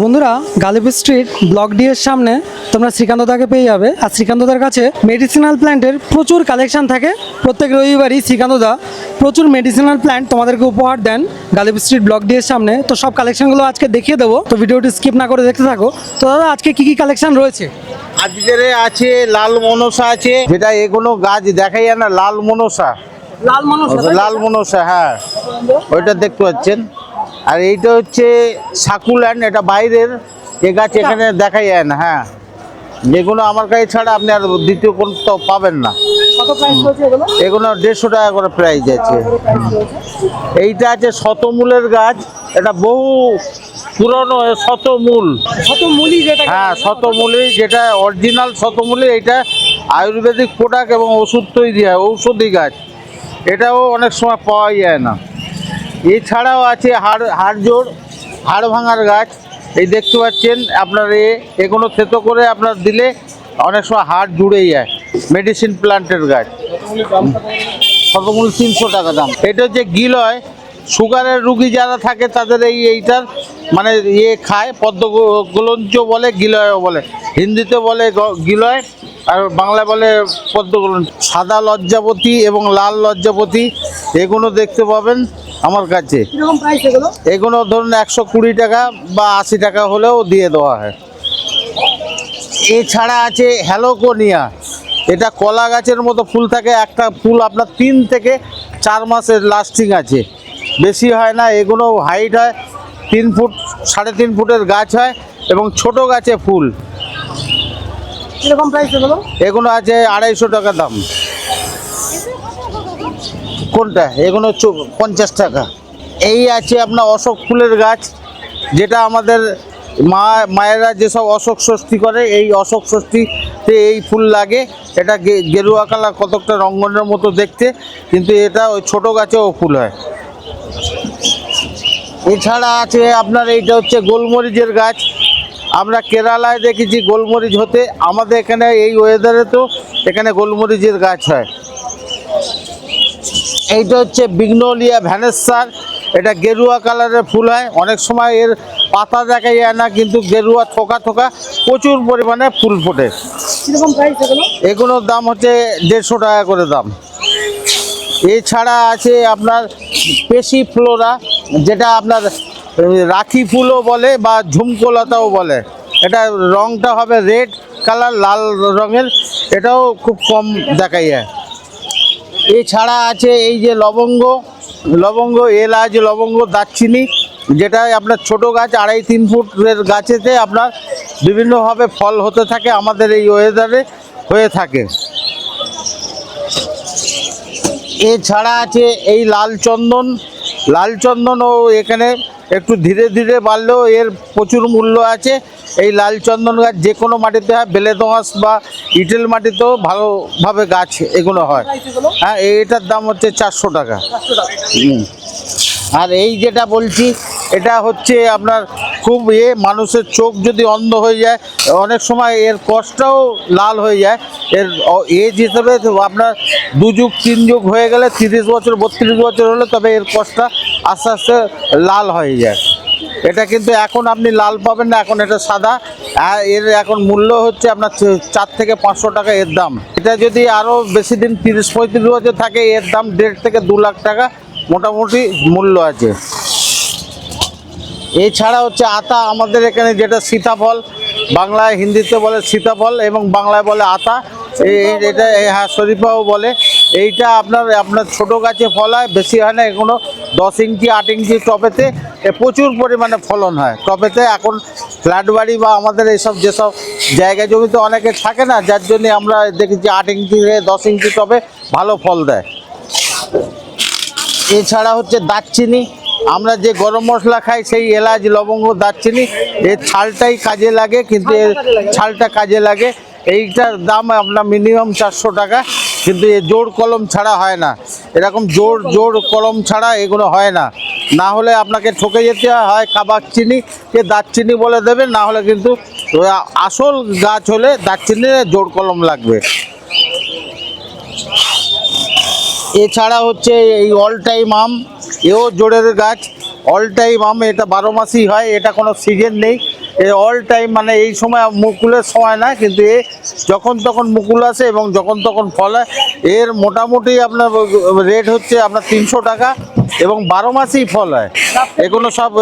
বন্ধুরা Ghalib street block D এর সামনে তোমরা শ্রীকান্ত দাকে পেয়ে যাবে। আর শ্রীকান্ত দার কাছে মেডিসিনাল প্ল্যান্টের প্রচুর কালেকশন থাকে। প্রত্যেক রবিবারই শ্রীকান্ত দা প্রচুর মেডিসিনাল প্ল্যান্ট তোমাদেরকে উপহার দেন গালিব স্ট্রিট ব্লক ডি এর সামনে। তো সব কালেকশনগুলো আজকে দেখিয়ে দেবো। তো ভিডিওটি স্কিপ না করে দেখতে থাকো। তো দাদা আজকে কি কি কালেকশন রয়েছে? আজকের আছে লাল মনসা আছে। যেটা এগুলো গাছ দেখাই না লাল মনসা। লাল মানুষ লাল মনসা হ্যাঁ। ওইটা দেখতে পাচ্ছেন। আর এইটা হচ্ছে সাকুল্যান্ড এটা বাইরের। এ গাছ এখানে দেখা যায় না হ্যাঁ। যেগুলো আমার কাছে ছাড়া আপনি আর দ্বিতীয় কোন তো পাবেন না। এগুলো? দেড়শো টাকা করে প্রাইস আছে। এইটা আছে শতমূলের গাছ এটা বহু পুরনো শতমূল। কত মুলি যেটা হ্যাঁ শতমূলী যেটা অরিজিনাল শতমূলী এটা আয়ুর্বেদিক প্রোডাক্ট এবং ওষুধ তৈরি হয় ঔষধি গাছ। এটাও অনেক সময় পাওয়া যায় না। এছাড়াও আছে হাড় হাড় জোড় হাড় ভাঙার গাছ। এই দেখতে পাচ্ছেন, আপনার এ এগুলো থেতো করে আপনার দিলে অনেক সময় হাড় জুড়ে যায়। মেডিসিন প্লান্টের গাছ। শতমূল তিনশো টাকা দাম। এটা হচ্ছে গিলয় সুগারের রুগী যারা থাকে, তাদের এই এইটার মানে ইয়ে খায় পদ্মগুলঞ্চ বলে গিলয়ও বলে। হিন্দিতে বলে গিলয় আর বাংলা বলে পদ্মগুলঞ্চ সাদা লজ্জাপতি এবং লাল লজ্জাপতি এগুলো দেখতে পাবেন। আমার কাছে। এগুলো? ধরুন একশো কুড়ি টাকা বা আশি টাকা হলেও দিয়ে দেওয়া হয়। এছাড়া আছে হ্যালোকোনিয়া। এটা কলা গাছের মতো ফুল থাকে একটা ফুল আপনার তিন থেকে চার মাসের লাস্টিং আছে। বেশি হয় না এগুলো হাইট হয় তিন ফুট সাড়ে তিন ফুটের গাছ হয় এবং ছোট গাছে ফুল। প্রাইস এগুলো আছে আড়াইশো টাকা দাম। কোনটা? এগুলো চো- পঞ্চাশ টাকা। এই আছে আপনার অশোক ফুলের গাছ, যেটা আমাদের মা, মায়েরা যেসব অশোক ষষ্ঠী করে, এই অশোক ষষ্ঠীতে এই ফুল লাগে। এটা গেরুয়া কালার, কতকটা রঙ্গনের মতো দেখতে, কিন্তু এটা ওই ছোটো গাছেও ফুল হয়। এছাড়া আছে আপনার এইটা হচ্ছে গোলমরিচের গাছ। আমরা কেরালায় দেখেছি গোলমরিচ হতে। আমাদের এখানে এই ওয়েদারে তো এখানে গোলমরিচের গাছ হয়। এইটা হচ্ছে বিঘ্নলিয়া ভ্যানেসার এটা গেরুয়া কালারের ফুল হয়। অনেক সময় এর পাতা দেখা যায় না কিন্তু গেরুয়া থোকা থোকা প্রচুর পরিমাণে ফুল ফোটে। এগুলোর দাম হচ্ছে দেড়শো টাকা করে দাম। এছাড়া আছে আপনার পেশি ফ্লোরা যেটা আপনার রাখি ফুলও বলে বা ঝুমকোলতাও বলে। এটা রংটা হবে রেড কালার লাল রঙের। এটাও খুব কম দেখা যায়। এছাড়া আছে এই যে লবঙ্গ লবঙ্গ, এলাচ, লবঙ্গ, দারচিনি যেটা আপনার ছোট গাছ, আড়াই, তিন ফুটের গাছেতে আপনার বিভিন্নভাবে ফল হতে থাকে আমাদের এই ওয়েদারে হয়ে থাকে। এছাড়া আছে এই লাল চন্দন লাল চন্দনও এখানে একটু ধীরে ধীরে বাড়লেও এর প্রচুর মূল্য আছে। এই লাল চন্দন গাছ যে কোনো মাটিতে হয় বেলে দোঁয়াশ বা ইটেল মাটিতেও ভালোভাবে গাছ এগুলো হয়। হ্যাঁ এটার দাম হচ্ছে চারশো টাকা। আর এই যেটা বলছি, এটা হচ্ছে আপনার খুব এ মানুষের চোখ যদি অন্ধ হয়ে যায়, অনেক সময় এর কষ্টটাও লাল হয়ে যায়। এর এজ হিসেবে আপনার দু যুগ তিন যুগ হয়ে গেলে তিরিশ বছর, বত্রিশ বছর হলে তবে এর কষ্টটা আস্তে আস্তে লাল হয়ে যায়। এটা কিন্তু এখন আপনি লাল পাবেন না, এখন এটা সাদা। এর এখন মূল্য হচ্ছে আপনার চার থেকে পাঁচশো টাকা এর দাম। এটা যদি আরও বেশি দিন, তিরিশ পঁয়ত্রিশ বছর থাকে, এর দাম দেড় থেকে দু লাখ টাকা মোটামুটি মূল্য আছে। এছাড়া হচ্ছে আতা, আমাদের এখানে যেটা সীতাফল, বাংলায় হিন্দিতে বলে সীতাফল এবং বাংলায় বলে আতা এটা হ্যাঁ শরীফাও বলে। এইটা আপনার আপনার ছোট গাছে ফল হয় বেশি হয় না এগুলো দশ ইঞ্চি আট ইঞ্চি টবেতে এ প্রচুর পরিমাণে ফলন হয়। টবেতে এখন ফ্ল্যাট বাড়ি বা আমাদের এইসব যেসব জায়গা জমিতে অনেকে থাকে না যার জন্য আমরা দেখেছি আট ইঞ্চি দশ ইঞ্চি টবে ভালো ফল দেয়। এছাড়া হচ্ছে দারচিনি। আমরা যে গরম মশলা খাই সেই এলাচ লবঙ্গ দারচিনি এর ছালটাই কাজে লাগে কিন্তু এর ছালটা কাজে লাগে। এইটার দাম আপনার মিনিমাম চারশো টাকা। কিন্তু এ জোর কলম ছাড়া হয় না। এরকম জোর জোর কলম ছাড়া এগুলো হয় না। না হলে আপনাকে ঠকে যেতে হয়, কাবাক চিনি কে দারচিনি বলে দেবে না হলে কিন্তু আসল গাছ হলে দারচিনি জোর কলম লাগবে। এছাড়া হচ্ছে এই অল টাইম আম এও জোরের গাছ। অল টাইম আম এটা বারো মাসই হয় এটা কোনো সিজন নেই। এই অল টাইম মানে এই সময় মুকুলের সময় না, কিন্তু এ যখন তখন মুকুল আসে এবং যখন তখন ফল এর মোটামুটি আপনার রেট হচ্ছে আপনার তিনশো টাকা এবং বারো মাসেই ফল হয়। এগুলো সব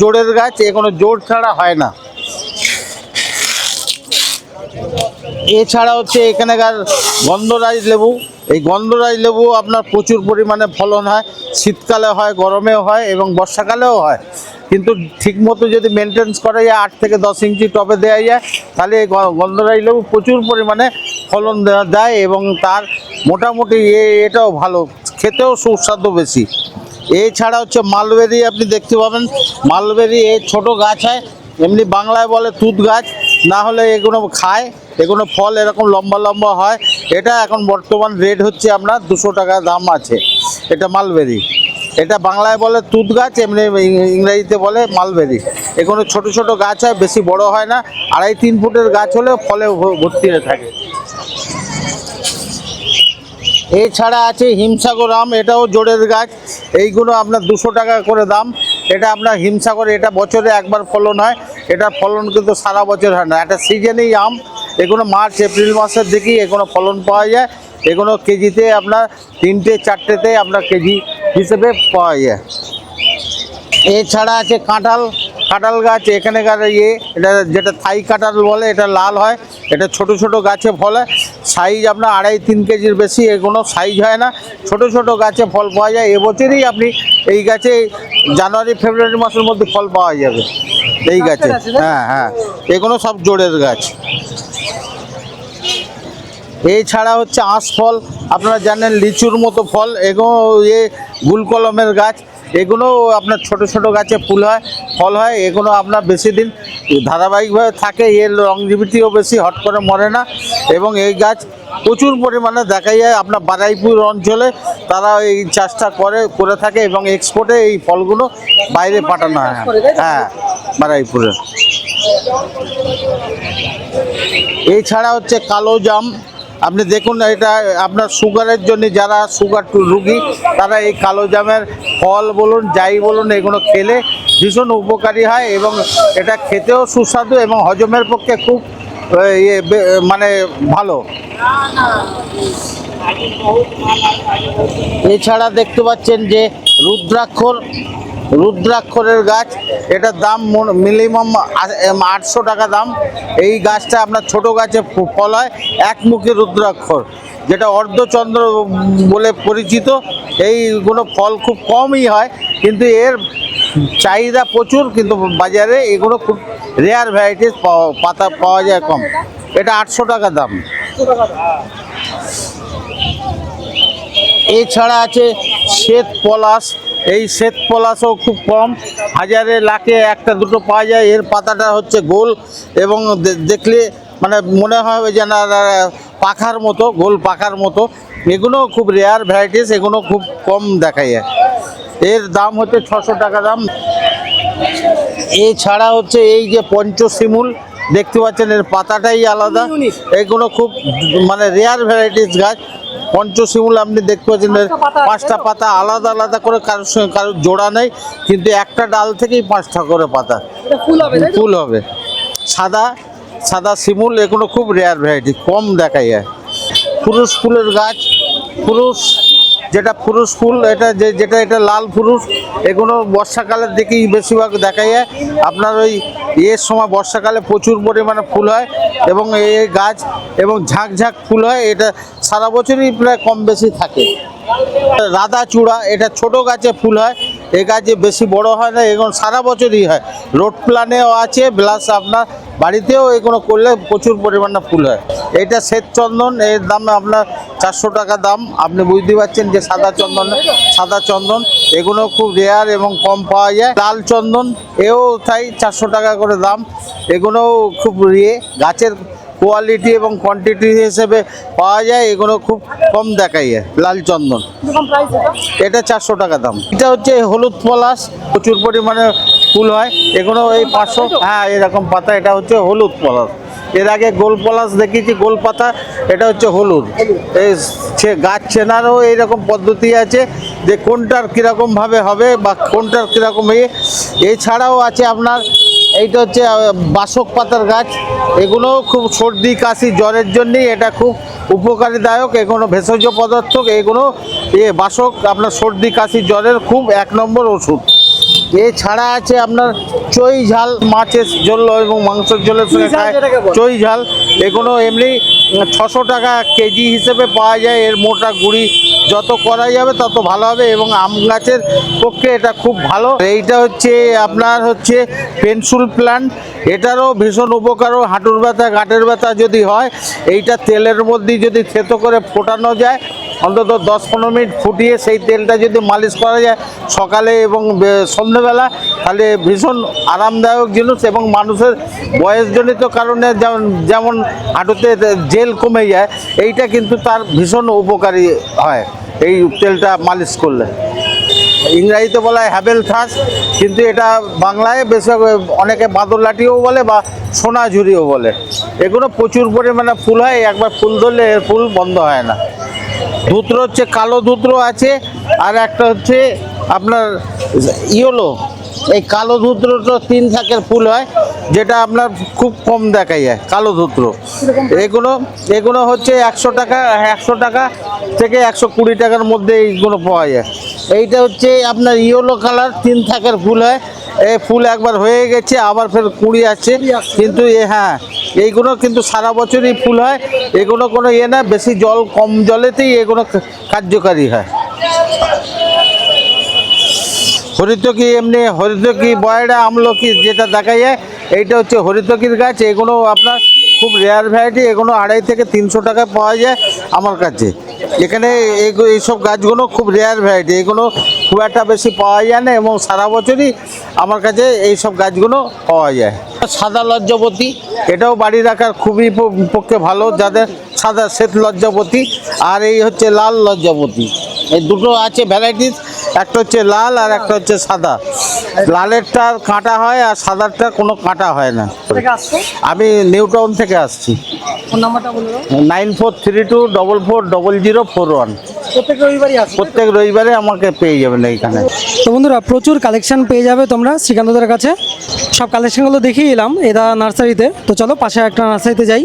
জোরের গাছ এগুলো জোর ছাড়া হয় না। এছাড়া হচ্ছে এখানেকার গন্ধরাজ লেবু। এই গন্ধরাজ লেবু আপনার প্রচুর পরিমাণে ফলন হয়, শীতকালে হয়, গরমেও হয় এবং বর্ষাকালেও হয়। কিন্তু ঠিকমতো যদি মেনটেন্স করা যায়, আট থেকে দশ ইঞ্চি টবে দেওয়া যায়, তাহলে এই গন্ধরাজ লেবু প্রচুর পরিমাণে ফলন দেয় এবং তার মোটামুটি এ- এটাও ভালো, খেতেও সুস্বাদু বেশি। এছাড়া হচ্ছে মালবেরি আপনি দেখতে পাবেন। মালবেরি এই ছোট গাছ হয়, এমনি বাংলায় বলে তুত গাছ। না হলে এগুলো খায়, এগুলো ফল এরকম লম্বা লম্বা হয়। এটা এখন বর্তমান রেট হচ্ছে আপনার দুশো টাকা দাম আছে। এটা মালবেরি। এটা বাংলায় বলে তুত গাছ, এমনি ইংরেজিতে বলে মালবেরি। এগুলো ছোট ছোট গাছ হয়, বেশি বড় হয় না। আড়াই তিন ফুটের গাছ হলে ফলে ভর্তি হয়ে থাকে। এছাড়া আছে হিমসাগর আম, এটাও জোড়ের গাছ। এইগুলো আপনার দুশো টাকা করে দাম। এটা আপনার হিমসাগর, এটা বছরে একবার ফলন হয়। এটা ফলন কিন্তু সারা বছর হয় না। একটা সিজনেই আম, এগুলো মার্চ, এপ্রিল মাসের দিকেই এগুলো ফলন পাওয়া যায়। এগুলো কেজিতে আপনার তিনটে, চারটেতে আপনার কেজি হিসেবে পাওয়া যায়। এছাড়া আছে কাঁঠাল কাঁঠাল গাছ এখানেকার ইয়ে এটা যেটা থাই কাঁঠাল বলে এটা লাল হয় এটা ছোট ছোট গাছে ফল হয়। সাইজ আপনার আড়াই তিন কেজির বেশি এগুলো সাইজ হয় না। ছোট ছোট গাছে ফল পাওয়া যায় এবছরই আপনি এই গাছে জানুয়ারি ফেব্রুয়ারি মাসের মধ্যে ফল পাওয়া যাবে। এই গাছে হ্যাঁ হ্যাঁ। এগুলো সব জোরের গাছ। এছাড়া হচ্ছে আঁশ ফল আপনারা জানেন লিচুর মতো ফল এগুলো এ গুলকলমের গাছ। এগুলো আপনার ছোট ছোট গাছে ফুল হয়, ফল হয়, এগুলো আপনার বেশি দিন ধারাবাহিকভাবে থাকে, এর লংজিভিটিও বেশি, হট করে মরে না। এবং এই গাছ প্রচুর পরিমাণে দেখা যায়, আপনার বারাইপুর অঞ্চলে তারা এই চাষটা করে করে থাকে এবং এক্সপোর্টে এই ফলগুলো বাইরে পাঠানো হয়। হ্যাঁ বারাইপুরে। এছাড়া হচ্ছে কালো জাম আপনি দেখুন এটা, আপনার সুগারের জন্য যারা সুগার রুগী, তারা এই কালো জামের ফল বলুন, যাই বলুন, এগুলো খেলে ভীষণ উপকারী হয় এবং এটা খেতেও সুস্বাদু এবং হজমের পক্ষে খুব ইয়ে মানে ভালো। এছাড়া দেখতে পাচ্ছেন যে রুদ্রাক্ষর রুদ্রাক্ষরের গাছ, এটার দাম মিনিমাম আটশো টাকা দাম। এই গাছটা আপনার ছোট গাছে ফল হয় একমুখী রুদ্রাক্ষর, যেটা অর্ধচন্দ্র বলে পরিচিত। এইগুলো ফল খুব কমই হয়, কিন্তু এর চাহিদা প্রচুর, কিন্তু বাজারে এগুলো খুব রেয়ার ভ্যারাইটিস পাতা, পাওয়া যায় কম। এটা আটশো টাকা দাম। এছাড়া আছে শ্বেত পলাশ এই শ্বেত পলাশও খুব কম। হাজারে লাখে একটা দুটো পাওয়া যায়। এর পাতাটা হচ্ছে গোল এবং দেখলে মানে মনে হয় যেন আর, আহ, পাখার মতো গোল পাখার মতো। এগুলো খুব রেয়ার ভ্যারাইটিস এগুলো খুব কম দেখা যায়। এর দাম হচ্ছে ছশো টাকা দাম। এছাড়া হচ্ছে এই যে পঞ্চশিমুল দেখতে পাচ্ছেন এর পাতাটাই আলাদা। এগুলো খুব মানে রেয়ার ভ্যারাইটিস গাছ। পঞ্চশিমুল আপনি দেখতে পাচ্ছেন পাঁচটা পাতা আলাদা আলাদা করে কারোর সঙ্গে কারোর জোড়া নেই কিন্তু একটা ডাল থেকেই পাঁচটা করে পাতা। ফুল হবে সাদা সাদা শিমুল এগুলো খুব রেয়ার ভ্যারাইটি কম দেখা যায় পুরুষ ফুলের গাছ পুরুষ যেটা পুরুষ ফুল এটা যে যেটা এটা লাল পুরুষ এগুলো বর্ষাকালের দিকেই বেশিরভাগ দেখা যায় আপনার ওই এর সময় বর্ষাকালে প্রচুর পরিমাণে ফুল হয় এবং এই গাছ এবং ঝাঁক ঝাঁক ফুল হয় এটা সারা বছরই প্রায় কম বেশি থাকে। রাধা চূড়া, এটা ছোট গাছে ফুল হয়, এ গাছে বেশি বড় হয় না এগুলো সারা বছরই হয়। রোড প্ল্যানেও আছে প্লাস আপনার, বাড়িতেও এগুলো করলে প্রচুর পরিমাণে ফুল হয়। এটা শ্বেত চন্দন, এর দাম আপনার চারশো টাকা দাম। আপনি বুঝতে পারছেন যে সাদা চন্দন সাদা চন্দন, এগুলো খুব রেয়ার এবং কম পাওয়া যায়। লাল চন্দন, এও তাই চারশো টাকা করে দাম। এগুলোও খুব ইয়ে গাছের কোয়ালিটি এবং কোয়ান্টিটি হিসেবে পাওয়া যায় এগুলো খুব কম দেখাই লাল চন্দন এটা? চারশো টাকা দাম। এটা হচ্ছে হলুদ পলাশ প্রচুর পরিমাণে ফুল হয়। এগুলো এই পাঁচশো হ্যাঁ এরকম পাতা এটা হচ্ছে হলুদ পলাশ। এর আগে গোল পলাশ দেখিয়েছি গোল পাতা এটা হচ্ছে হলুদ। এই গাছ চেনারও এইরকম পদ্ধতি আছে যে কোনটার কীরকমভাবে হবে বা কোনটার কীরকম ইয়ে এছাড়াও আছে আপনার এইটা হচ্ছে বাসক পাতার গাছ। এগুলো খুব সর্দি, কাশি, জ্বরের জন্যই এটা খুব উপকারীদায়ক। এগুলো ভেষজ পদার্থ এগুলো, এ, বাসক, আপনার সর্দি, কাশি, জ্বরের খুব এক নম্বর ওষুধ। এছাড়া আছে আপনার চই ঝাল মাছের ঝোল এবং মাংসের ঝোলের সঙ্গে চুই ঝাল খায়। চই ঝাল এগুলো এমনি ছশো টাকা কেজি হিসেবে পাওয়া যায়। এর মোটা গুড়ি যত করা যাবে তত ভালো হবে এবং আম গাছের পক্ষে এটা খুব ভালো। এইটা হচ্ছে আপনার হচ্ছে পেনসুল প্ল্যান্ট এটারও ভীষণ উপকারও হাঁটুর ব্যথা গাঁটের ব্যথা যদি হয় এইটা তেলের মধ্যে যদি থেতো করে ফোটানো যায় অন্তত দশ পনেরো মিনিট ফুটিয়ে সেই তেলটা যদি মালিশ করা যায় সকালে এবং সন্ধ্যেবেলা, তাহলে ভীষণ আরামদায়ক জিনিস এবং মানুষের বয়সজনিত কারণে যেমন যেমন হাঁটুতে জেল কমে যায়, এইটা কিন্তু তার ভীষণ উপকারী হয়, এই তেলটা মালিশ করলে। ইংরাজিতে বলা হয় হ্যাভেল থাস কিন্তু এটা বাংলায় বেশি অনেকে বাঁদর লাঠিও বলে বা সোনা সোনাঝুরিও বলে। এগুলো প্রচুর পরিমাণে ফুল হয়, একবার ফুল ধরলে এর ফুল বন্ধ হয় না। ধুত্র হচ্ছে কালো ধুত্র আছে, আর একটা হচ্ছে আপনার ইয়েলো। এই কালো ধুত্রটা তিন থাকের ফুল হয়, যেটা আপনার খুব কম দেখা যায়, কালো ধুত্র এগুলো এগুলো হচ্ছে একশো টাকা একশো টাকা থেকে একশো কুড়ি টাকার মধ্যে এইগুলো পাওয়া যায়। এইটা হচ্ছে আপনার ইয়েলো কালার, তিন থাকের ফুল হয় এই ফুল একবার হয়ে গেছে আবার ফের কুড়ি আছে কিন্তু এ হ্যাঁ এইগুলো কিন্তু সারা বছরই ফুল হয়। এগুলো কোনো ইয়ে না বেশি জল কম জলেতেই এগুলো কার্যকারী হয়। হরিতকি এমনি হরিতকি বয়ডা আমলকি যেটা দেখা যায় এইটা হচ্ছে হরিতকির গাছ। এগুলো আপনার খুব রেয়ার ভ্যারাইটি এগুলো আড়াই থেকে তিনশো টাকায় পাওয়া যায় আমার কাছে। এখানে এই- এইসব গাছগুলো খুব রেয়ার ভ্যারাইটি এগুলো খুব একটা বেশি পাওয়া যায় না এবং সারা বছরই আমার কাছে এইসব গাছগুলো পাওয়া যায়। সাদা লজ্জাপতি এটাও বাড়ি রাখার খুবই পক্ষে ভালো, যাদের সাদা শ্বেত লজ্জাপতি আর এই হচ্ছে লাল লজ্জাপতি এই দুটো আছে ভ্যারাইটিস একটা হচ্ছে লাল আর একটা হচ্ছে সাদা। লালেরটা কাঁটা হয় আর সাদারটা কোনো কাঁটা হয় না। আমি নিউ টাউন থেকে আসছি। Nine four three two double four double zero four one. প্রত্যেক রবিবারই প্রত্যেক রবিবারে আমাকে পেয়ে যাবেন এইখানে। তো বন্ধুরা প্রচুর কালেকশন পেয়ে যাবে তোমরা শ্রীকান্তদের কাছে। সব কালেকশনগুলো দেখিয়ে এলাম এদা নার্সারিতে। তো চলো পাশে একটা নার্সারিতে যাই।